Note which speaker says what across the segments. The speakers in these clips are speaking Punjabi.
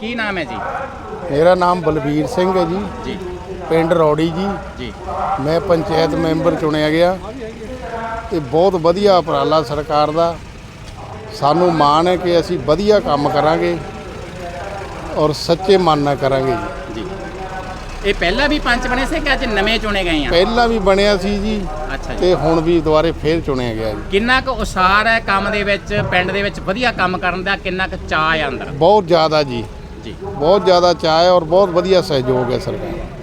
Speaker 1: ਕੀ ਨਾਮ ਹੈ ਜੀ?
Speaker 2: ਮੇਰਾ ਨਾਮ ਬਲਬੀਰ ਸਿੰਘ ਹੈ ਜੀ।
Speaker 1: ਜੀ।
Speaker 2: ਪਿੰਡ ਰੌੜੀ ਜੀ।
Speaker 1: ਜੀ।
Speaker 2: ਮੈਂ ਪੰਚਾਇਤ ਮੈਂਬਰ ਚੁਣਿਆ ਗਿਆ। ਇਹ ਬਹੁਤ ਵਧੀਆ ਉਪਰਾਲਾ ਸਰਕਾਰ ਦਾ। ਸਾਨੂੰ ਮਾਣ ਹੈ ਕਿ ਅਸੀਂ ਵਧੀਆ ਕੰਮ ਕਰਾਂਗੇ ਔਰ ਸੱਚੇ ਮਨ ਨਾਲ ਕਰਾਂਗੇ ਜੀ।
Speaker 1: ਇਹ ਪਹਿਲਾਂ ਵੀ ਪੰਚ ਬਣੇ ਸੀ ਕਿ ਅੱਜ ਨਵੇਂ ਚੁਣੇ ਗਏ ਆ?
Speaker 2: ਪਹਿਲਾਂ ਵੀ ਬਣਿਆ ਸੀ ਜੀ
Speaker 1: ਅੱਛਾ ਜੀ।
Speaker 2: ਤੇ ਹੁਣ ਵੀ ਦੁਬਾਰੇ ਫੇਰ ਚੁਣਿਆ ਗਿਆ ਜੀ।
Speaker 1: ਕਿੰਨਾ ਕੁ ਉਸਾਰ ਹੈ ਕੰਮ ਦੇ ਵਿੱਚ ਪਿੰਡ ਦੇ ਵਿੱਚ ਵਧੀਆ ਕੰਮ ਕਰਨ ਦਾ? ਕਿੰਨਾ ਕੁ ਚਾਅ ਹੈ ਅੰਦਰ?
Speaker 2: ਬਹੁਤ ਜ਼ਿਆਦਾ ਜੀ।
Speaker 1: ਜੀ
Speaker 2: ਬਹੁਤ ਜ਼ਿਆਦਾ ਚਾਅ ਹੈ ਔਰ ਬਹੁਤ ਵਧੀਆ ਸਹਿਯੋਗ ਹੈ ਸਰਕਾਰ ਦਾ।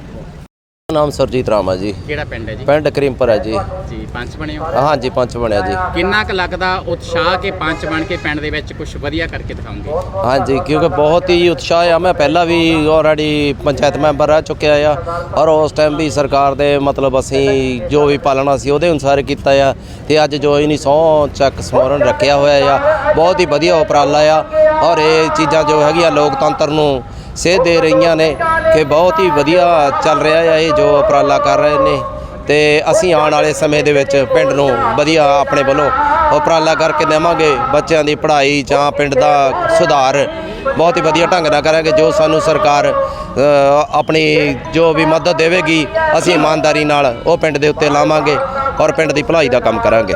Speaker 3: ਨਾਮ ਸਰਜੀਤ ਰਾਮ ਹੈ ਜੀ।
Speaker 1: ਕਿਹੜਾ ਪਿੰਡ ਹੈ ਜੀ?
Speaker 3: ਪਿੰਡ ਕਰੀਮਪੁਰ ਹੈ ਜੀ।
Speaker 1: ਜੀ ਪੰਚ ਬਣੇ ਹੋ?
Speaker 3: ਹਾਂਜੀ ਪੰਚ ਬਣਿਆ ਜੀ।
Speaker 1: ਕਿੰਨਾ ਕੁ ਲੱਗਦਾ ਉਤਸ਼ਾਹ ਕੇ ਪੰਚ ਬਣ ਕੇ ਪਿੰਡ ਦੇ ਵਿੱਚ ਕੁਝ ਵਧੀਆ ਕਰਕੇ ਦਿਖਾਉਂਗੇ?
Speaker 3: ਹਾਂਜੀ ਕਿਉਂਕਿ ਬਹੁਤ ਹੀ ਉਤਸ਼ਾਹ ਆ। ਮੈਂ ਪਹਿਲਾਂ ਵੀ ਆਲਰੇਡੀ ਪੰਚਾਇਤ ਮੈਂਬਰ ਰਹਿ ਚੁੱਕਿਆ ਆ ਔਰ ਉਸ ਟਾਈਮ ਵੀ ਸਰਕਾਰ ਦੇ ਮਤਲਬ ਅਸੀਂ ਜੋ ਵੀ ਪਾਲਣਾ ਸੀ ਉਹਦੇ ਅਨੁਸਾਰ ਕੀਤਾ ਆ ਤੇ ਅੱਜ ਜੋ ਇਹਨੀ ਸਹੁੰ ਚੱਕ ਸਮਰਨ ਰੱਖਿਆ ਹੋਇਆ ਆ ਬਹੁਤ ਹੀ ਵਧੀਆ ਉਪਰਾਲਾ ਆ ਔਰ ਇਹ ਚੀਜ਼ਾਂ ਜੋ ਹੈਗੀਆਂ ਲੋਕਤੰਤਰ ਨੂੰ ਸੇਧ ਦੇ ਰਹੀਆਂ ਨੇ ਕਿ ਬਹੁਤ ਹੀ ਵਧੀਆ ਚੱਲ ਰਿਹਾ ਆ ਇਹ ਜੋ ਉਪਰਾਲਾ ਕਰ ਰਹੇ ਨੇ ਤੇ ਅਸੀਂ ਆਉਣ ਵਾਲੇ ਸਮੇਂ ਦੇ ਵਿੱਚ ਪਿੰਡ ਨੂੰ ਵਧੀਆ ਆਪਣੇ ਵੱਲੋਂ ਉਪਰਾਲਾ ਕਰਕੇ ਦੇਵਾਂਗੇ। ਬੱਚਿਆਂ ਦੀ ਪੜ੍ਹਾਈ ਜਾਂ ਪਿੰਡ ਦਾ ਸੁਧਾਰ ਬਹੁਤ ਹੀ ਵਧੀਆ ਢੰਗ ਨਾਲ ਕਰਾਂਗੇ ਜੋ ਸਾਨੂੰ ਸਰਕਾਰ ਆਪਣੀ ਜੋ ਵੀ ਮਦਦ ਦੇਵੇਗੀ, ਅਸੀਂ ਇਮਾਨਦਾਰੀ ਨਾਲ ਉਹ ਪਿੰਡ ਦੇ ਉੱਤੇ ਲਾਵਾਂਗੇ ਔਰ ਪਿੰਡ ਦੀ ਭਲਾਈ ਦਾ ਕੰਮ ਕਰਾਂਗੇ।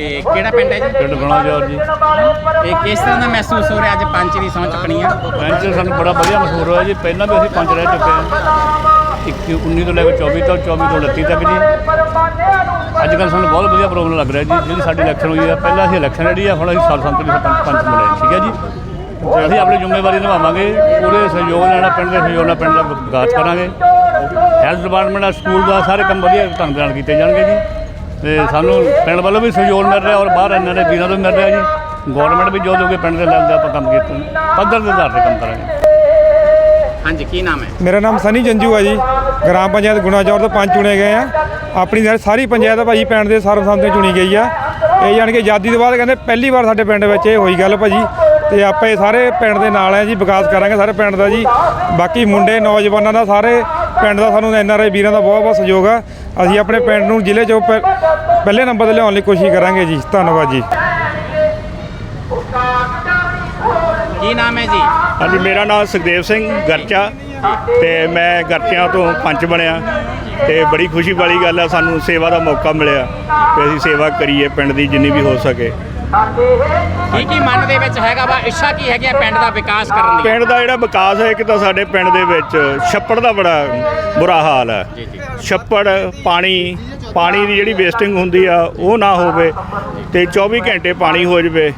Speaker 1: ਇਹ ਕਿਹੜਾ ਪਿੰਡ ਹੈ ਜੀ?
Speaker 4: ਪਿੰਡ ਬਣਾਜੌਰ ਜੀ।
Speaker 1: ਇਹ ਕਿਸ ਤਰ੍ਹਾਂ ਦਾ ਮਹਿਸੂਸ ਹੋ ਰਿਹਾ ਅੱਜ ਪੰਚ ਦੀ ਸਹੁੰ ਚੁੱਕਣੀ ਆ
Speaker 4: ਪੈਂਚ ਸਾਨੂੰ ਬੜਾ ਵਧੀਆ ਮਸ਼ਹੂਰ ਹੋਇਆ ਜੀ। ਪਹਿਲਾਂ ਵੀ ਅਸੀਂ ਪੰਜ ਰਹਿ ਚੁੱਕੇ ਹਾਂ। 21 19 ਤੋਂ ਲੈ ਕੇ 24 ਤੱਕ 24 ਤੋਂ 29 ਤੱਕ ਜੀ। ਅੱਜ ਕੱਲ੍ਹ ਸਾਨੂੰ ਬਹੁਤ ਵਧੀਆ ਪ੍ਰੋਗਰਾਮ ਲੱਗ ਰਿਹਾ ਜੀ। ਜਿਹੜੀ ਸਾਡੀ ਇਲੈਕਸ਼ਨ ਹੋਈ ਆ ਪਹਿਲਾਂ ਅਸੀਂ ਇਲੈਕਸ਼ਨ ਲੜੀ ਆ ਹੁਣ ਅਸੀਂ ਸਾਲ ਸੰਤਰੀ ਸਰਪੰਚ ਪੰਚ ਬਣੇ ਠੀਕ ਹੈ ਜੀ? ਤੇ ਅਸੀਂ ਆਪਣੀ ਜ਼ਿੰਮੇਵਾਰੀ ਨਿਭਾਵਾਂਗੇ। ਪੂਰੇ ਸਹਿਯੋਗ ਨਾਲ ਪਿੰਡ ਦੇ ਸਹਿਯੋਗ ਨਾਲ ਪਿੰਡ ਦਾ ਵਿਕਾਸ ਕਰਾਂਗੇ। ਹੈਲਥ ਡਿਪਾਰਟਮੈਂਟ ਦਾ ਸਕੂਲ ਦਾ ਸਾਰੇ ਕੰਮ ਵਧੀਆ ਢੰਗ ਨਾਲ ਕੀਤੇ ਜਾਣਗੇ ਜੀ। ਤੇ ਸਾਨੂੰ ਪਿੰਡ ਵੱਲੋਂ ਵੀ ਸਹਿਯੋਗ ਮਿਲ ਰਿਹਾ ਔਰ ਬਾਹਰ ਇਹਨਾਂ ਦੇ ਵੀਰਾਂ ਤੋਂ ਵੀ ਮਿਲ ਰਿਹਾ ਜੀ। ਗਵਰਨਮੈਂਟ ਵੀ ਜੋ ਦੋਗੇ ਪਿੰਡ ਦੇ ਲੈਵਲ ਤੇ ਆਪਾਂ ਕੰਮ ਕੀਤੇ ਪੱਧਰ ਦੇ ਆਧਾਰ ਤੇ ਕੰਮ ਕਰਾਂਗੇ।
Speaker 1: ਹਾਂਜੀ ਕੀ ਨਾਮ ਹੈ?
Speaker 5: ਮੇਰਾ ਨਾਮ ਸਨੀ ਜੰਜੂ ਹੈ ਜੀ। ਗ੍ਰਾਮ ਪੰਚਾਇਤ ਗੁਣਾਚੌਰ ਤੋਂ ਪੰਜ ਚੁਣੇ ਗਏ ਆ। ਆਪਣੀ ਸਾਰੀ- ਸਾਰੀ ਪੰਚਾਇਤ ਭਾਜੀ ਪਿੰਡ ਦੇ ਸਰਬਸੰਮਤੀ ਚੁਣੀ ਗਈ ਆ। ਇਹ ਜਾਣੀ ਕਿ ਆਜ਼ਾਦੀ ਤੋਂ ਬਾਅਦ ਕਹਿੰਦੇ ਪਹਿਲੀ ਵਾਰ ਸਾਡੇ ਪਿੰਡ ਵਿੱਚ ਇਹ ਹੋਈ ਗੱਲ ਭਾਜੀ। ਤੇ ਆਪਾਂ ਇਹ ਸਾਰੇ ਪਿੰਡ ਦੇ ਨਾਲ ਆ ਜੀ ਵਿਕਾਸ ਕਰਾਂਗੇ ਸਾਰੇ ਪਿੰਡ ਦਾ ਜੀ। ਬਾਕੀ ਮੁੰਡੇ ਨੌਜਵਾਨਾਂ ਦਾ ਸਾਰੇ ਪਿੰਡ ਦਾ ਸਾਨੂੰ ਐਨ ਆਰ ਆਈ ਵੀਰਾਂ ਦਾ ਬਹੁਤ ਬਹੁਤ ਸਹਿਯੋਗ ਆ। ਅਸੀਂ ਆਪਣੇ ਪਿੰਡ ਨੂੰ ਜ਼ਿਲ੍ਹੇ 'ਚੋਂ ਪਹਿ- ਪਹਿਲੇ ਨੰਬਰ ਤੇ ਲਿਆਉਣ ਲਈ ਕੋਸ਼ਿਸ਼ ਕਰਾਂਗੇ ਜੀ। ਧੰਨਵਾਦ ਜੀ।
Speaker 1: ਕੀ ਨਾਮ ਹੈ ਜੀ?
Speaker 6: ਹਾਂਜੀ ਮੇਰਾ ਨਾਮ ਸੁਖਦੇਵ ਸਿੰਘ ਗਰਚਾ ਤੇ ਮੈਂ ਗਰਚਿਆਂ ਤੋਂ ਪੰਚ ਬਣਿਆ ਤੇ ਬੜੀ ਖੁਸ਼ੀ ਵਾਲੀ ਗੱਲ ਆ ਸਾਨੂੰ ਸੇਵਾ ਦਾ ਮੌਕਾ ਮਿਲਿਆ ਕਿ ਅਸੀਂ ਸੇਵਾ ਕਰੀਏ ਪਿੰਡ ਦੀ ਜਿੰਨੀ ਵੀ ਹੋ ਸਕੇ।
Speaker 1: ਕੀ ਕੀ ਮਨ ਦੇ ਵਿੱਚ ਹੈਗਾ ਵਾ? ਇੱਛਾ ਕੀ ਹੈਗੀ ਆ ਪਿੰਡ ਦਾ ਵਿਕਾਸ ਕਰਨ ਦੀ?
Speaker 6: ਪਿੰਡ ਦਾ ਜਿਹੜਾ ਵਿਕਾਸ ਹੈ ਕਿ ਤਾਂ ਸਾਡੇ ਪਿੰਡ ਦੇ ਵਿੱਚ ਛੱਪੜ ਦਾ ਬੜਾ ਬੁਰਾ ਹਾਲ ਹੈ।
Speaker 1: ਜੀ ਜੀ।
Speaker 6: ਛੱਪੜ ਪਾਣੀ ਪਾਣੀ ਦੀ ਜਿਹੜੀ ਵੇਸਟਿੰਗ ਹੁੰਦੀ ਆ ਉਹ ਨਾ ਹੋਵੇ ਤੇ 24 ਘੰਟੇ ਪਾਣੀ ਹੋ ਜਵੇ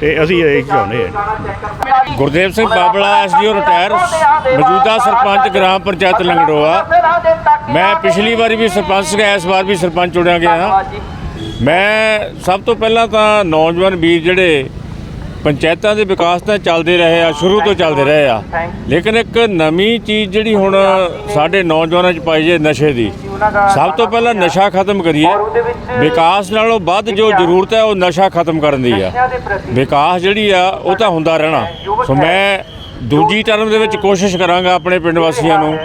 Speaker 6: ਤੇ ਅਸੀਂ ਇਹ ਚਾਹੁੰਦੇ ਹਾਂ।
Speaker 7: ਗੁਰਦੇਵ ਸਿੰਘ ਬਾਬਲਾ ਐਸਡੀਓ ਰਿਟਾਇਰ ਮੌਜੂਦਾ ਸਰਪੰਚ ਗ੍ਰਾਮ ਪੰਚਾਇਤ ਲੰਗੜੋਆ। ਮੈਂ ਪਿਛਲੀ ਵਾਰੀ ਵੀ ਸਰਪੰਚ ਸੀਗਾ ਇਸ ਵਾਰ ਵੀ ਸਰਪੰਚ ਚੁਣਿਆ ਗਿਆ ਹਾਂ। ਮੈਂ ਸਭ ਤੋਂ ਪਹਿਲਾਂ ਤਾਂ ਨੌਜਵਾਨ ਵੀਰ ਜਿਹੜੇ ਪੰਚਾਇਤਾਂ ਦੇ ਵਿਕਾਸ ਤਾਂ ਚੱਲਦੇ ਰਹੇ ਆ ਸ਼ੁਰੂ ਤੋਂ ਚੱਲਦੇ ਰਹੇ ਆ। ਲੇਕਿਨ ਇੱਕ ਨਵੀਂ ਚੀਜ਼ ਜਿਹੜੀ ਹੁਣ ਸਾਡੇ ਨੌਜਵਾਨਾਂ 'ਚ ਪਾਈ ਜੇ ਨਸ਼ੇ ਦੀ ਸਭ ਤੋਂ ਪਹਿਲਾਂ ਨਸ਼ਾ ਖਤਮ ਕਰੀਏ। ਵਿਕਾਸ ਨਾਲੋਂ ਵੱਧ ਜੋ ਜ਼ਰੂਰਤ ਹੈ ਉਹ ਨਸ਼ਾ ਖਤਮ ਕਰਨ ਦੀ ਆ। ਵਿਕਾਸ ਜਿਹੜੀ ਆ ਉਹ ਤਾਂ ਹੁੰਦਾ ਰਹਿਣਾ। ਸੋ ਮੈਂ ਦੂਜੀ ਟਰਮ ਦੇ ਵਿੱਚ ਕੋਸ਼ਿਸ਼ ਕਰਾਂਗਾ ਆਪਣੇ ਪਿੰਡ ਵਾਸੀਆਂ ਨੂੰ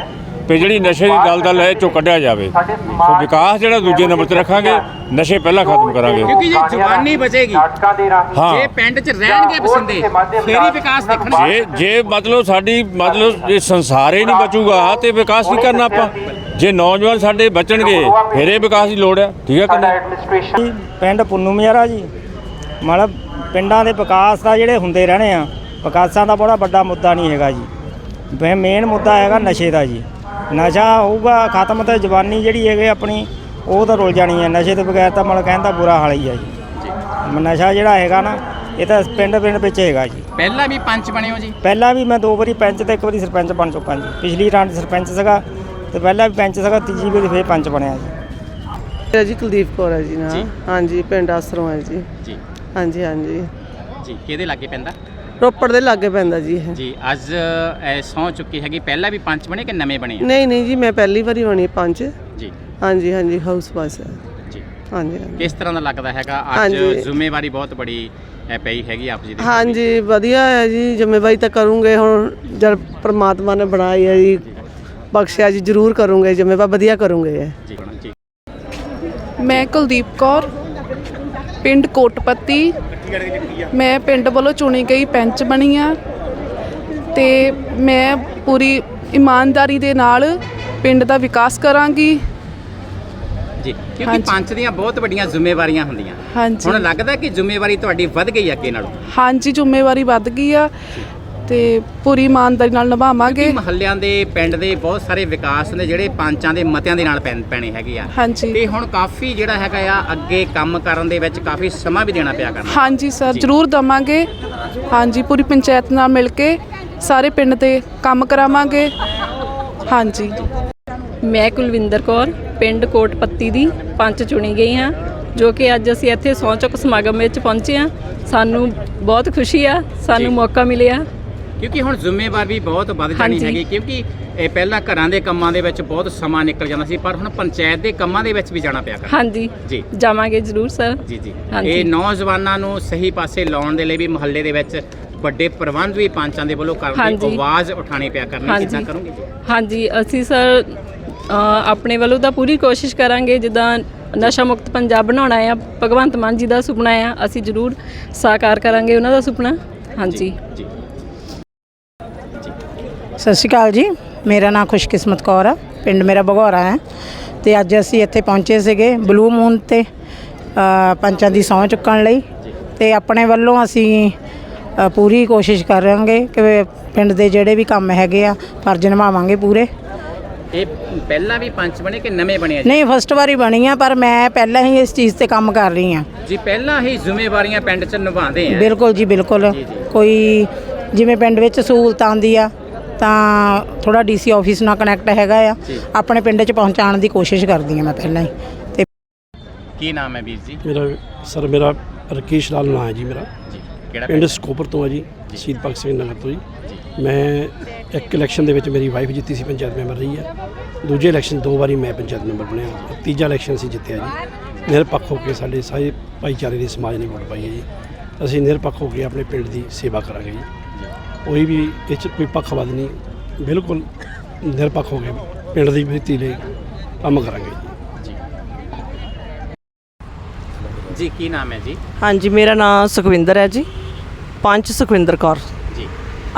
Speaker 7: ਕਿ ਜਿਹੜੀ ਨਸ਼ੇ ਦੀ ਦਲਦਲ ਹੈ ਇਹ ਚੋਂ ਕੱਢਿਆ ਜਾਵੇ। ਸੋ ਵਿਕਾਸ ਜਿਹੜਾ ਦੂਜੇ ਨੰਬਰ ਤੇ ਰੱਖਾਂਗੇ ਨਸ਼ੇ ਪਹਿਲਾਂ ਖਤਮ ਕਰਾਂਗੇ।
Speaker 1: ਕਿਉਂਕਿ ਜੇ ਜਵਾਨੀ ਬਚੇਗੀ
Speaker 7: ਹਾਂ।
Speaker 1: ਜੇ ਪਿੰਡ 'ਚ ਰਹਿਣਗੇ ਬਸਿੰਦੇ ਫੇਰ ਹੀ ਵਿਕਾਸ ਦੇਖਣਾ
Speaker 7: ਜੇ ਜੇ ਮਤਲਬ ਸਾਡੀ ਮਤਲਬ ਜੇ ਸੰਸਾਰ ਹੀ ਨਹੀਂ ਬਚੂਗਾ ਤੇ ਵਿਕਾਸ ਕੀ ਕਰਨਾ ਆਪਾਂ। ਜੇ ਨੌਜਵਾਨ ਸਾਡੇ ਬਚਣਗੇ ਫਿਰ ਇਹ ਵਿਕਾਸ ਦੀ ਲੋੜ ਹੈ। ਠੀਕ ਹੈ ਕਿ
Speaker 8: ਪਿੰਡ ਪੁੰਨੂ ਮਿਆਰਾ ਜੀ। ਮਤਲਬ ਪਿੰਡਾਂ ਦੇ ਵਿਕਾਸ ਦਾ ਜਿਹੜੇ ਹੁੰਦੇ ਰਹਿਣੇ ਆ ਵਿਕਾਸਾਂ ਦਾ ਬੜਾ ਵੱਡਾ ਮੁੱਦਾ ਨਹੀਂ ਹੈਗਾ ਜੀ। ਮੇਨ ਮੁੱਦਾ ਹੈਗਾ ਨਸ਼ੇ ਦਾ ਜੀ। ਨਸ਼ਾ ਹੋਊਗਾ ਖਤਮ ਤੇ ਜਵਾਨੀ ਜਿਹੜੀ ਹੈਗੀ ਆਪਣੀ ਉਹ ਤਾਂ ਰੁਲ ਜਾਣੀ ਹੈ। ਨਸ਼ੇ ਤੋਂ ਬਗੈਰ ਤਾਂ ਮਤਲਬ ਕਹਿੰਦਾ ਬੁਰਾ ਹਾਲ ਹੀ ਹੈ ਜੀ। ਨਸ਼ਾ ਜਿਹੜਾ ਹੈਗਾ ਨਾ ਇਹ ਤਾਂ ਪਿੰਡ ਪਿੰਡ ਵਿੱਚ ਹੈਗਾ ਜੀ।
Speaker 1: ਪਹਿਲਾਂ ਵੀ ਪੰਚ ਬਣੇ ਹੋ ਜੀ?
Speaker 8: ਪਹਿਲਾਂ ਵੀ ਮੈਂ ਦੋ ਵਾਰੀ ਪੰਚ ਤੇ ਇੱਕ ਵਾਰੀ ਸਰਪੰਚ ਬਣ ਚੁੱਕਾ ਜੀ। ਪਿਛਲੀ ਰਾਂਡ ਸਰਪੰਚ ਸੀਗਾ ਤੇ ਪਹਿਲਾਂ ਵੀ ਪੰਚ ਸੀਗਾ ਤੀਜੀ ਵਾਰੀ ਫੇਰ ਪੰਚ ਬਣਿਆ ਜੀ।
Speaker 9: ਮੇਰਾ ਜੀ ਕੁਲਦੀਪ ਕੌਰ ਹੈ ਜੀ
Speaker 1: ਜੀ।
Speaker 9: ਨਾ ਹਾਂਜੀ ਪਿੰਡ ਆਸਰੋਂ ਹੈ ਜੀ।
Speaker 1: ਜੀ।
Speaker 9: ਹਾਂਜੀ ਹਾਂਜੀ।
Speaker 1: ਜੀ ਕਿਹਦੇ ਲਾਗੇ ਪੈਂਦਾ?
Speaker 9: ਰੋਪੜ ਦੇ ਲਾਗੇ ਪੈਂਦਾ ਜੀ ਇਹ।
Speaker 1: ਜੀ ਅੱਜ ਇਹ ਸਹੁੰ ਚੁੱਕੀ ਹੈਗੀ। ਪਹਿਲਾਂ ਵੀ ਪੰਚ ਬਣੇ ਕਿ ਨਵੇਂ ਬਣੇ ਆ?
Speaker 9: ਨਹੀਂ ਨਹੀਂ ਜੀ ਮੈਂ ਪਹਿਲੀ ਵਾਰੀ ਬਣੀ ਪੰਜ।
Speaker 1: ਜੀ।
Speaker 9: ਹਾਂਜੀ ਹਾਂਜੀ ਹਾਊਸ ਪਾਸ ਹੈ।
Speaker 1: ਜੀ।
Speaker 9: ਹਾਂਜੀ ਹਾਂਜੀ।
Speaker 1: ਕਿਸ ਤਰ੍ਹਾਂ ਦਾ ਲੱਗਦਾ ਹੈਗਾ? ਅੱਜ
Speaker 9: ਹਾਂਜੀ।
Speaker 1: ਜ਼ਿੰਮੇਵਾਰੀ ਬਹੁਤ ਬੜੀ ਅ, ਪਈ ਹੈਗੀ ਆਪ ਜੀ ਦੀ।
Speaker 9: ਹਾਂਜੀ ਵਧੀਆ ਹੈ ਜੀ ਜ਼ਿੰਮੇਵਾਰੀ ਤਾਂ ਕਰੂੰਗੇ ਹੁਣ ਜਦ ਪ੍ਰਮਾਤਮਾ ਨੇ ਬਣਾਈ ਹੈ ਜੀ ਬਖਸ਼ਿਆ ਜੀ ਜ਼ਰੂਰ ਕਰੂੰਗੇ ਜ਼ਿੰਮੇਵਾਰੀ ਵਧੀਆ ਕਰੂੰਗੇ ਇਹ।
Speaker 1: ਜੀ ਜੀ।
Speaker 10: ਮੈਂ ਕੁਲਦੀਪ ਕੌਰ ਪਿੰਡ ਕੋਟਪੱਤੀ ਮੈਂ ਪਿੰਡ ਵੱਲੋਂ ਚੁਣੀ ਗਈ ਪੈਂਚ ਬਣੀ ਆ ਤੇ ਮੈਂ ਪੂਰੀ ਇਮਾਨਦਾਰੀ ਦੇ ਨਾਲ ਪਿੰਡ ਦਾ ਵਿਕਾਸ ਕਰਾਂਗੀ।
Speaker 1: ਜੀ ਕਿਉਂਕਿ
Speaker 10: ਹਾਂਜੀ।
Speaker 1: ਪੰਚ ਦੀਆਂ ਬਹੁਤ ਵੱਡੀਆਂ ਜ਼ਿੰਮੇਵਾਰੀਆਂ ਹੁੰਦੀਆਂ।
Speaker 10: ਹਾਂਜੀ।
Speaker 1: ਹੁਣ ਲੱਗਦਾ ਕਿ ਜ਼ਿੰਮੇਵਾਰੀ ਤੁਹਾਡੀ ਵੱਧ ਗਈ ਅੱਗੇ ਨਾਲੋਂ।
Speaker 10: ਹਾਂਜੀ ਜ਼ਿੰਮੇਵਾਰੀ ਵੱਧ ਗਈ ਆ। ਤੇ ਪੂਰੀ ਇਮਾਨਦਾਰੀ ਨਾਲ ਨਿਭਾਵਾਂਗੇ।
Speaker 1: ਮਹੱਲਿਆਂ ਦੇ ਪਿੰਡ ਦੇ ਬਹੁਤ ਸਾਰੇ ਵਿਕਾਸ ਨੇ ਜਿਹੜੇ ਪੰਚਾਂ ਦੇ ਮਤਿਆਂ ਦੇ ਨਾਲ ਪੈਣ- ਪੈਣੇ ਹੈਗੇ ਆ।
Speaker 10: ਹਾਂਜੀ।
Speaker 1: ਤੇ ਹੁਣ ਕਾਫੀ ਜਿਹੜਾ ਹੈਗਾ ਆ ਅੱਗੇ ਕੰਮ ਕਰਨ ਦੇ ਵਿੱਚ ਕਾਫੀ ਸਮਾਂ ਵੀ ਦੇਣਾ ਪਿਆ ਕਰਨਾ।
Speaker 10: ਹਾਂਜੀ ਸਰ ਜ਼ਰੂਰ ਦਵਾਂਗੇ। ਹਾਂਜੀ ਪੂਰੀ ਪੰਚਾਇਤ ਨਾਲ ਮਿਲ ਕੇ ਸਾਰੇ ਪਿੰਡ ਦੇ ਕੰਮ ਕਰਾਵਾਂਗੇ। ਹਾਂਜੀ।
Speaker 11: ਮੈਂ ਕੁਲਵਿੰਦਰ ਕੌਰ ਪਿੰਡ ਕੋਟ ਪੱਤੀ ਦੀ ਪੰਚ ਚੁਣੀ ਗਈ ਹਾਂ ਜੋ ਕਿ ਅੱਜ ਅਸੀਂ ਇੱਥੇ ਸਹੁੰ ਚੁੱਕ ਸਮਾਗਮ ਵਿੱਚ ਪਹੁੰਚੇ ਹਾਂ। ਸਾਨੂੰ ਬਹੁਤ ਖੁਸ਼ੀ ਆ ਸਾਨੂੰ। ਮੌਕਾ ਮਿਲਿਆ।
Speaker 1: ਕਿਉਂਕਿ ਹੁਣ ਜ਼ਿੰਮੇਵਾਰੀ ਵੀ ਬਹੁਤ ਵੱਧ ਜਾਣੀ
Speaker 11: ਹਾਂਜੀ।
Speaker 1: ਹੈਗੀ ਕਿਉਂਕਿ ਇਹ ਪਹਿਲਾਂ ਘਰਾਂ ਦੇ ਕੰਮਾਂ ਦੇ ਵਿੱਚ ਬਹੁਤ ਸਮਾਂ ਨਿਕਲ ਜਾਂਦਾ ਸੀ ਪਰ ਹੁਣ ਪੰਚਾਇਤ ਦੇ ਕੰਮਾਂ ਦੇ ਵਿੱਚ ਵੀ ਜਾਣਾ ਪਿਆ ਕਰਨਾ
Speaker 11: ਹਾਂਜੀ।
Speaker 1: ਜੀ।
Speaker 11: ਜਾਵਾਂਗੇ ਜ਼ਰੂਰ ਸਰ।
Speaker 1: ਜੀ ਜੀ।
Speaker 11: ਹਾਂਜੀ।
Speaker 1: ਇਹ ਨੌਜਵਾਨਾਂ ਨੂੰ ਸਹੀ ਪਾਸੇ ਲਾਉਣ ਦੇ ਲਈ ਵੀ ਮੁਹੱਲੇ ਦੇ ਵਿੱਚ ਵੱਡੇ ਪ੍ਰਬੰਧ ਵੀ ਪੰਚਾਂ ਦੇ ਵੱਲੋਂ ਕਰਨ ਦੀ
Speaker 11: ਹਾਂਜੀ।
Speaker 1: ਆਵਾਜ਼ ਉਠਾਣੀ ਪਿਆ ਕਰਨੀ
Speaker 11: ਹਾਂਜੀ।
Speaker 1: ਕਿੱਦਾਂ ਕਰੋਗੇ ਜੀ?
Speaker 11: ਹਾਂਜੀ ਅਸੀਂ ਸਰ ਅ, ਆਪਣੇ ਵੱਲੋਂ ਤਾਂ ਪੂਰੀ ਕੋਸ਼ਿਸ਼ ਕਰਾਂਗੇ ਜਿੱਦਾਂ ਨਸ਼ਾ ਮੁਕਤ ਪੰਜਾਬ ਬਣਾਉਣਾ ਆ ਭਗਵੰਤ ਮਾਨ ਜੀ ਦਾ ਸੁਪਨਾ ਆ ਅਸੀਂ ਜ਼ਰੂਰ ਸਾਕਾਰ ਕਰਾਂਗੇ ਉਹਨਾਂ ਦਾ ਸੁਪਨਾ। ਹਾਂਜੀ।
Speaker 1: ਜੀ।
Speaker 12: ਸਤਿ ਸ਼੍ਰੀ ਅਕਾਲ ਜੀ। ਮੇਰਾ ਨਾਮ ਖੁਸ਼ਕਿਸਮਤ ਕੌਰ ਆ। ਪਿੰਡ ਮੇਰਾ ਬਗੌਰਾ ਹੈ। ਤੇ ਅੱਜ ਅਸੀਂ ਇੱਥੇ ਪਹੁੰਚੇ ਸੀਗੇ ਬਲੂ ਮੂਨ ਤੇ ਪੰਚਾਂ ਦੀ ਸਹੁੰ ਚੁੱਕਣ ਲਈ। ਤੇ ਆਪਣੇ ਵੱਲੋਂ ਅਸੀਂ ਪੂਰੀ ਕੋਸ਼ਿਸ਼ ਕਰਾਂਗੇ ਕਿ ਪਿੰਡ ਦੇ ਜਿਹੜੇ ਵੀ ਕੰਮ ਹੈਗੇ ਆ ਫਰਜ਼ ਨਿਭਾਵਾਂਗੇ ਪੂਰੇ।
Speaker 1: ਇਹ ਪਹਿਲਾਂ ਵੀ ਪੰਚ ਬਣੇ ਕਿ ਨਵੇਂ ਬਣੇ ਜੀ?
Speaker 12: ਨਹੀਂ ਫਸਟ ਵਾਰੀ ਬਣੀ ਆ ਪਰ ਮੈਂ ਪਹਿਲਾਂ ਹੀ ਇਸ ਚੀਜ਼ ਤੇ ਕੰਮ ਕਰ ਰਹੀ ਆ।
Speaker 1: ਜੀ ਪਹਿਲਾਂ ਹੀ ਜ਼ਿੰਮੇਵਾਰੀਆਂ ਪਿੰਡ 'ਚ ਨਿਭਾਉਂਦੇ ਆ।
Speaker 12: ਬਿਲਕੁਲ ਜੀ ਬਿਲਕੁਲ। ਕੋਈ ਜਿਵੇਂ ਪਿੰਡ ਵਿੱਚ ਸਹੂਲਤ ਆਉਂਦੀ ਆ ਤਾਂ ਥੋੜਾ ਡੀਸੀ ਆਫਿਸ ਨਾਲ ਕਨੈਕਟ ਹੈਗਾ ਆ। ਆਪਣੇ ਪਿੰਡ 'ਚ ਪਹੁੰਚਾਉਣ ਦੀ ਕੋਸ਼ਿਸ਼ ਕਰਦੀ ਆ ਮੈਂ ਪਹਿਲਾਂ ਹੀ। ਤੇ
Speaker 1: ਕੀ ਨਾਮ ਹੈ ਵੀਰ ਜੀ?
Speaker 13: ਮੇਰਾ ਸਰ ਮੇਰਾ ਰਕੇਸ਼ ਲਾਲ ਨਾਂ ਹੈ ਜੀ ਮੇਰਾ।
Speaker 1: ਜੀ ਕਿਹੜਾ
Speaker 13: ਪਿੰਡ ਸਕੋਪਰ ਤੋਂ ਹੈ ਜੀ ਸ਼ਹੀਦ ਭਗਤ ਸਿੰਘ ਨਗਰ ਤੋਂ ਜੀ। ਮੈਂ ਇੱਕ ਇਲੈਕਸ਼ਨ ਦੇ ਵਿੱਚ ਮੇਰੀ ਵਾਈਫ ਜਿੱਤੀ ਸੀ ਪੰਚਾਇਤ ਮੈਂਬਰ ਰਹੀ ਹੈ ਦੂਜੇ ਇਲੈਕਸ਼ਨ ਦੋ ਵਾਰੀ ਮੈਂ ਪੰਚਾਇਤ ਮੈਂਬਰ ਬਣਿਆ। ਤੀਜਾ ਇਲੈਕਸ਼ਨ ਸੀ ਜਿੱਤਿਆ ਜੀ। ਨਿਰਪੱਖ ਹੋ ਕੇ ਸਾਡੇ ਸਾਰੇ ਭਾਈਚਾਰੇ ਦੇ ਸਮਾਜ ਨੇ ਵੋਟ ਪਾਈ ਹੈ ਜੀ। ਅਸੀਂ ਨਿਰਪੱਖ ਹੋ ਕੇ ਆਪਣੇ ਪਿੰਡ ਦੀ ਸੇਵਾ ਕਰਾਂਗੇ ਜੀ। ਕੋਈ ਵੀ ਇਹ 'ਚ ਕੋਈ ਪੱਖਵਾਦ ਨਹੀਂ ਬਿਲਕੁਲ ਨਿਰਪੱਖ ਹੋ ਕੇ ਪਿੰਡ ਦੀ ਬੇਤੀ ਲਈ ਕੰਮ ਕਰਾਂਗੇ। ਜੀ
Speaker 1: ਜੀ ਕੀ ਨਾਮ ਹੈ ਜੀ?
Speaker 9: ਹਾਂਜੀ ਮੇਰਾ ਨਾਮ ਸੁਖਵਿੰਦਰ ਹੈ ਜੀ। ਪੰਚ ਸੁਖਵਿੰਦਰ ਕੌਰ।
Speaker 1: ਜੀ।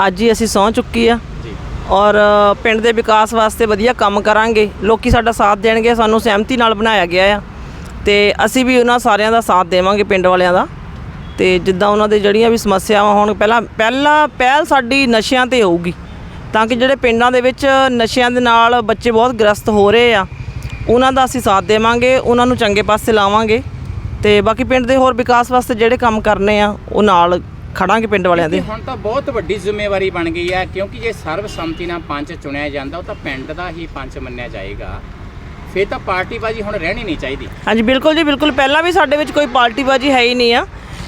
Speaker 9: ਅੱਜ ਹੀ ਅਸੀਂ ਸਹੁੰ ਚੁੱਕੀ ਆ।
Speaker 1: ਜੀ।
Speaker 9: ਔਰ ਪਿੰਡ ਦੇ ਵਿਕਾਸ ਵਾਸਤੇ ਵਧੀਆ ਕੰਮ ਕਰਾਂਗੇ। ਲੋਕੀ ਸਾਡਾ ਸਾਥ ਦੇਣਗੇ ਸਾਨੂੰ ਸਹਿਮਤੀ ਨਾਲ ਬਣਾਇਆ ਗਿਆ ਆ। ਤੇ ਅਸੀਂ ਵੀ ਉਹਨਾਂ ਸਾਰਿਆਂ ਦਾ ਸਾਥ ਦੇਵਾਂਗੇ ਪਿੰਡ ਵਾਲਿਆਂ ਦਾ। ਤੇ ਜਿੱਦਾਂ ਉਹਨਾਂ ਦੇ ਜਿਹੜੀਆਂ ਵੀ ਸਮੱਸਿਆਵਾਂ ਹੋਣ ਪਹਿਲਾਂ ਪਹਿਲਾਂ ਪਹਿਲ ਸਾਡੀ ਨਸ਼ਿਆਂ ਤੇ ਹੋਊਗੀ। ਤਾਂ ਕਿ ਜਿਹੜੇ ਪਿੰਡਾਂ ਦੇ ਵਿੱਚ ਨਸ਼ਿਆਂ ਦੇ ਨਾਲ ਬੱਚੇ ਬਹੁਤ ਗ੍ਰਸਤ ਹੋ ਰਹੇ ਆ ਉਹਨਾਂ ਦਾ ਅਸੀਂ ਸਾਥ ਦੇਵਾਂਗੇ ਉਹਨਾਂ ਨੂੰ ਚੰਗੇ ਪਾਸੇ ਲਾਵਾਂਗੇ ਤੇ ਬਾਕੀ ਪਿੰਡ ਦੇ ਹੋਰ ਵਿਕਾਸ ਵਾਸਤੇ ਜਿਹੜੇ ਕੰਮ ਕਰਨੇ ਆ ਉਹ ਨਾਲ ਖੜਾਂਗੇ ਪਿੰਡ ਵਾਲਿਆਂ ਦੇ।
Speaker 1: ਹੁਣ ਤਾਂ ਬਹੁਤ ਵੱਡੀ ਜ਼ਿੰਮੇਵਾਰੀ ਬਣ ਗਈ ਹੈ ਕਿਉਂਕਿ ਜੇ ਸਰਬਸੰਮਤੀ ਨਾਲ ਪੰਚ ਚੁਣਿਆ ਜਾਂਦਾ ਉਹ ਤਾਂ ਪਿੰਡ ਦਾ ਹੀ ਪੰਚ ਮੰਨਿਆ ਜਾਏਗਾ। ਫਿਰ ਤਾਂ ਪਾਰਟੀਬਾਜ਼ੀ ਹੁਣ ਰਹਿਣੀ ਨਹੀਂ ਚਾਹੀਦੀ।
Speaker 9: ਹਾਂਜੀ ਬਿਲਕੁਲ ਜੀ ਬਿਲਕੁਲ। ਪਹਿਲਾਂ ਵੀ ਸਾਡੇ ਵਿੱਚ ਕੋਈ ਪਾਰਟੀਬਾਜ਼ੀ ਹੈ ਹੀ ਨਹੀਂ ਆ।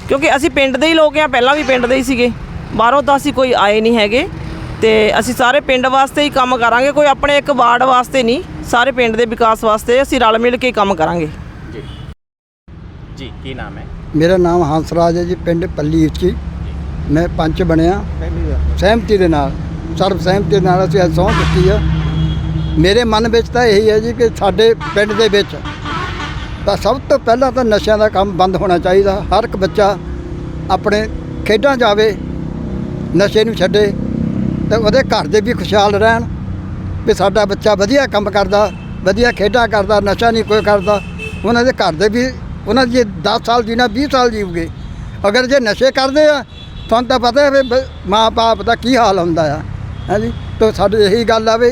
Speaker 9: ਕਿਉਂਕਿ ਅਸੀਂ ਪਿੰਡ ਦੇ ਹੀ ਲੋਕ ਆ ਪਹਿਲਾਂ ਵੀ ਪਿੰਡ ਦੇ ਹੀ ਸੀਗੇ। ਬਾਹਰੋਂ ਤਾਂ ਅਸੀਂ ਕੋਈ ਆਏ ਨਹੀਂ ਹੈਗੇ। ਤੇ ਅਸੀਂ ਸਾਰੇ ਪਿੰਡ ਵਾਸਤੇ ਹੀ ਕੰਮ ਕਰਾਂਗੇ ਕੋਈ ਆਪਣੇ ਇੱਕ ਵਾਰਡ ਵਾਸਤੇ ਨਹੀਂ ਸਾਰੇ ਪਿੰਡ ਦੇ ਵਿਕਾਸ ਵਾਸਤੇ ਅਸੀਂ ਰਲ ਮਿਲ ਕੇ ਕੰਮ ਕਰਾਂਗੇ।
Speaker 1: ਜੀ। ਜੀ ਕੀ ਨਾਮ ਹੈ?
Speaker 14: ਮੇਰਾ ਨਾਮ ਹੰਸਰਾਜ ਹੈ ਜੀ ਪਿੰਡ ਪੱਲੀ ਉੱਚੀ ਮੈਂ ਪੰਚ ਬਣਿਆ। ਸਹਿਮਤੀ ਦੇ ਨਾਲ ਸਰਬ ਸਹਿਮਤੀ ਦੇ ਨਾਲ ਅਸੀਂ ਅੱਜ ਸਹੁੰ ਚੁੱਕੀ ਆ। ਮੇਰੇ ਮਨ ਵਿੱਚ ਤਾਂ ਇਹੀ ਹੈ ਜੀ ਕਿ ਸਾਡੇ ਪਿੰਡ ਦੇ ਵਿੱਚ ਤਾਂ ਸਭ ਤੋਂ ਪਹਿਲਾਂ ਤਾਂ ਨਸ਼ਿਆਂ ਦਾ ਕੰਮ ਬੰਦ ਹੋਣਾ ਚਾਹੀਦਾ। ਹਰ ਇੱਕ ਬੱਚਾ ਆਪਣੇ ਖੇਡਾਂ ਜਾਵੇ, ਨਸ਼ੇ ਨੂੰ ਛੱਡੇ ਤੇ ਉਹਦੇ ਘਰ ਦੇ ਵੀ ਖੁਸ਼ਹਾਲ ਰਹਿਣ ਵੀ ਸਾਡਾ ਬੱਚਾ ਵਧੀਆ ਕੰਮ ਕਰਦਾ, ਵਧੀਆ ਖੇਡਾਂ ਕਰਦਾ, ਨਸ਼ਾ ਨਹੀਂ ਕੋਈ ਕਰਦਾ। ਉਹਨਾਂ ਦੇ ਘਰ ਦੇ ਵੀ, ਉਹਨਾਂ ਦੀ ਜੇ 10 ਸਾਲ ਜੀਣਾ 20 ਸਾਲ ਜੀਵਗੇ ਅਗਰ ਜੇ ਨਸ਼ੇ ਕਰਦੇ ਆ, ਤੁਹਾਨੂੰ ਤਾਂ ਪਤਾ ਹੈ ਵੀ ਮਾਂ ਬਾਪ ਦਾ ਕੀ ਹਾਲ ਹੁੰਦਾ ਆ। ਹਾਂਜੀ ਤਾਂ ਸਾਡੀ ਇਹੀ ਗੱਲ ਆ ਵੀ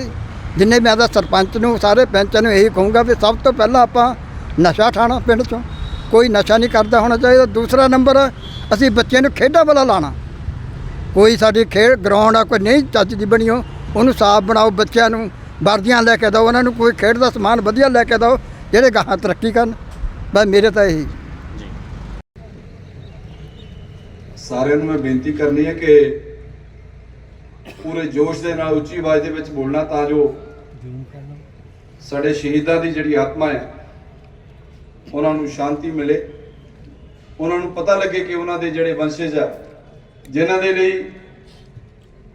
Speaker 14: ਜਿੰਨੇ ਮੈਂ ਦਾ ਸਰਪੰਚ ਨੂੰ, ਸਾਰੇ ਪੈਂਚਾਂ ਨੂੰ ਇਹੀ ਕਹੂੰਗਾ ਵੀ ਸਭ ਤੋਂ ਪਹਿਲਾਂ ਆਪਾਂ ਨਸ਼ਾ ਠਾਣਾ ਪਿੰਡ 'ਚੋਂ। ਕੋਈ ਨਸ਼ਾ ਨਹੀਂ ਕਰਦਾ ਹੋਣਾ ਚਾਹੀਦਾ। ਦੂਸਰਾ ਨੰਬਰ, ਅਸੀਂ ਬੱਚਿਆਂ ਨੂੰ ਖੇਡਾਂ ਵਾਲਾ ਲਾਣਾ। ਕੋਈ ਸਾਡੀ ਖੇਡ ਗਰਾਊਂਡ ਆ, ਕੋਈ ਨਹੀਂ ਚੱਜ ਦੀ ਬਣੀ ਹੋ ਉਹਨੂੰ ਸਾਫ਼ ਬਣਾਓ ਬੱਚਿਆਂ ਨੂੰ। ਵਰਦੀਆਂ ਲੈ ਕੇ ਦਿਓ, ਉਹਨਾਂ ਨੂੰ ਕੋਈ ਖੇਡ ਦਾ ਸਮਾਨ ਵਧੀਆ ਲੈ ਕੇ ਦਿਓ, ਜਿਹੜੇ ਗਾਹਾਂ ਤਰੱਕੀ ਕਰਨ। ਬਸ ਮੇਰੇ ਤਾਂ ਇਹੀ।
Speaker 15: ਸਾਰਿਆਂ ਨੂੰ ਮੈਂ ਬੇਨਤੀ ਕਰਨੀ ਹੈ ਕਿ ਪੂਰੇ ਜੋਸ਼ ਦੇ ਨਾਲ, ਉੱਚੀ ਆਵਾਜ਼ ਦੇ ਵਿੱਚ ਬੋਲਣਾ ਤਾਂ ਜੋ ਸਾਡੇ ਸ਼ਹੀਦਾਂ ਦੀ ਜਿਹੜੀ ਆਤਮਾ ਹੈ ਉਹਨਾਂ ਨੂੰ ਸ਼ਾਂਤੀ ਮਿਲੇ। ਉਹਨਾਂ ਨੂੰ ਪਤਾ ਲੱਗੇ ਕਿ ਉਹਨਾਂ ਦੇ ਜਿਹੜੇ ਵੰਸ਼ਜ ਆ, ਜਿਨ੍ਹਾਂ ਦੇ ਲਈ,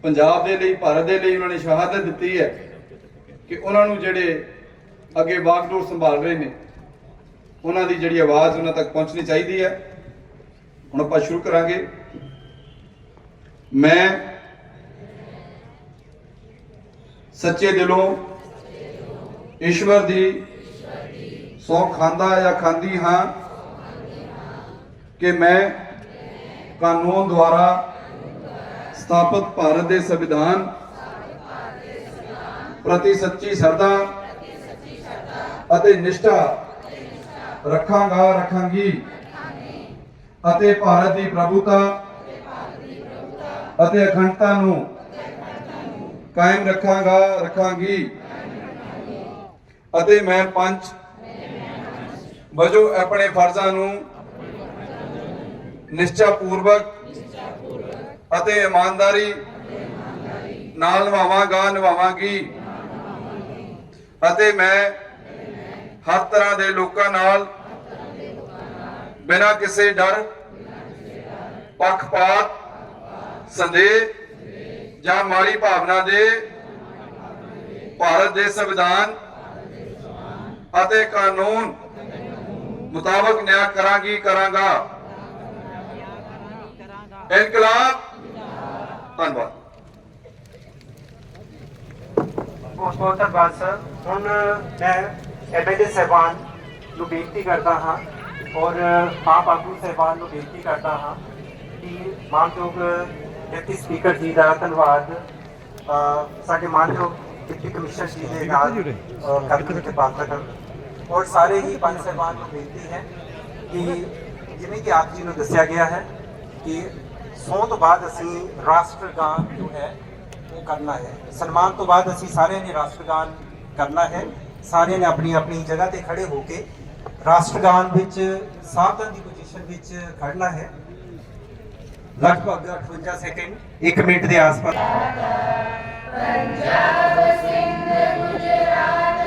Speaker 15: ਪੰਜਾਬ ਦੇ ਲਈ, ਭਾਰਤ ਦੇ ਲਈ ਉਹਨਾਂ ਨੇ ਸ਼ਹਾਦਤ ਦਿੱਤੀ ਹੈ ਕਿ ਉਹਨਾਂ ਨੂੰ ਜਿਹੜੇ ਅੱਗੇ ਵਾਗਡੋਰ ਸੰਭਾਲ ਰਹੇ ਨੇ, ਉਹਨਾਂ ਦੀ ਜਿਹੜੀ ਆਵਾਜ਼ ਉਹਨਾਂ ਤੱਕ ਪਹੁੰਚਣੀ ਚਾਹੀਦੀ ਹੈ। ਹੁਣ ਆਪਾਂ ਸ਼ੁਰੂ ਕਰਾਂਗੇ। ਮੈਂ ਸੱਚੇ ਦਿਲੋਂ ਈਸ਼ਵਰ ਦੀ ਸੌ ਖਾਂਦਾ ਜਾਂ ਖਾਂਦੀ ਹਾਂ ਕਿ ਮੈਂ ਕਾਨੂੰਨ ਦੁਆਰਾ ਸਥਾਪਿਤ ਭਾਰਤ ਦੇ ਸੰਵਿਧਾਨ ਪ੍ਰਤੀ ਸੱਚੀ ਸਰਦਾ ਅਤੇ ਨਿਸ਼ਠਾ ਰੱਖਾਂਗਾ, ਰੱਖਾਂਗੀ ਅਤੇ ਭਾਰਤ ਦੀ ਪ੍ਰਭੂਤਾ ਅਤੇ ਅਖੰਡਤਾ ਨੂੰ ਕਾਇਮ ਰੱਖਾਂਗਾ, ਰੱਖਾਂਗੀ ਅਤੇ ਮੈਂ ਪੰਚ ਵਜੋਂ ਆਪਣੇ ਫਰਜ਼ਾਂ ਨੂੰ ਨਿਸ਼ਚਾ ਪੂਰਵਕ ਅਤੇ ਇਮਾਨਦਾਰੀ ਨਾਲ ਨਿਭਾਵਾਂਗਾ, ਨਿਭਾਵਾਂਗੀ। ਅਤੇ ਮੈਂ ਹਰ ਤਰ੍ਹਾਂ ਦੇ ਲੋਕਾਂ ਨਾਲ ਬਿਨਾਂ ਕਿਸੇ ਡਰ, ਪੱਖਪਾਤ, ਸੰਦੇਹ ਜਾਂ ਮਾੜੀ ਭਾਵਨਾ ਦੇ ਭਾਰਤ ਦੇ ਸੰਵਿਧਾਨ ਅਤੇ ਕਾਨੂੰਨ ਮੁਤਾਬਕ ਨਿਆਂ ਕਰਾਂਗੀ ਕਰਾਂਗਾ। ਇਨਕਲਾਬ। ਧੰਨਵਾਦ।
Speaker 16: ਬਹੁਤ ਬਹੁਤ ਧੰਨਵਾਦ ਸਰ। ਹੁਣ ਮੈਂ ਐਮਐਲਏ ਸਹਿਬਾਨ ਨੂੰ ਬੇਨਤੀ ਕਰਦਾ ਹਾਂ ਔਰ ਆਪ ਆਗੂ ਸਹਿਬਾਨ ਨੂੰ ਬੇਨਤੀ ਕਰਦਾ ਹਾਂ ਕਿ ਮਾਨਯੋਗ ਡਿਪਟੀ ਸਪੀਕਰ ਜੀ ਦਾ ਧੰਨਵਾਦ ਸਾਡੇ ਮਾਨਯੋਗ ਡਿਪਟੀ ਕਮਿਸ਼ਨਰ ਜੀ ਦੇ ਨਾਲ ਅ, ਕਰਨ ਕਰਨ। ਔਰ ਸਾਰੇ ਹੀ ਪੰਜ ਸਹਿਬਾਨ ਨੂੰ ਬੇਨਤੀ ਹੈ ਕਿ ਜਿਵੇਂ ਕਿ ਆਪ ਜੀ ਨੂੰ ਦੱਸਿਆ ਗਿਆ ਹੈ ਕਿ ਸੌ ਤੋਂ ਬਾਅਦ ਅਸੀਂ ਰਾਸ਼ਟਰਗਾਨ ਜੋ ਹੈ ਉਹ ਕਰਨਾ ਹੈ। ਸਨਮਾਨ ਤੋਂ ਬਾਅਦ ਅਸੀਂ ਸਾਰਿਆਂ ਨੇ ਰਾਸ਼ਟਰਗਾਨ ਕਰਨਾ ਹੈ। ਸਾਰਿਆਂ ਨੇ ਆਪਣੀ ਆਪਣੀ ਜਗ੍ਹਾ ਤੇ ਖੜੇ ਹੋ ਕੇ ਰਾਸ਼ਟਰਗਾਨ ਵਿੱਚ ਸਾਵਧਾਨ ਦੀ ਪੋਜੀਸ਼ਨ ਵਿੱਚ ਖੜਨਾ ਹੈ। ਲਗਭਗ 58 ਸੈਕਿੰਡ 1 ਮਿੰਟ ਦੇ ਆਸ-ਪਾਸ। ਅਜੇ ਜੀ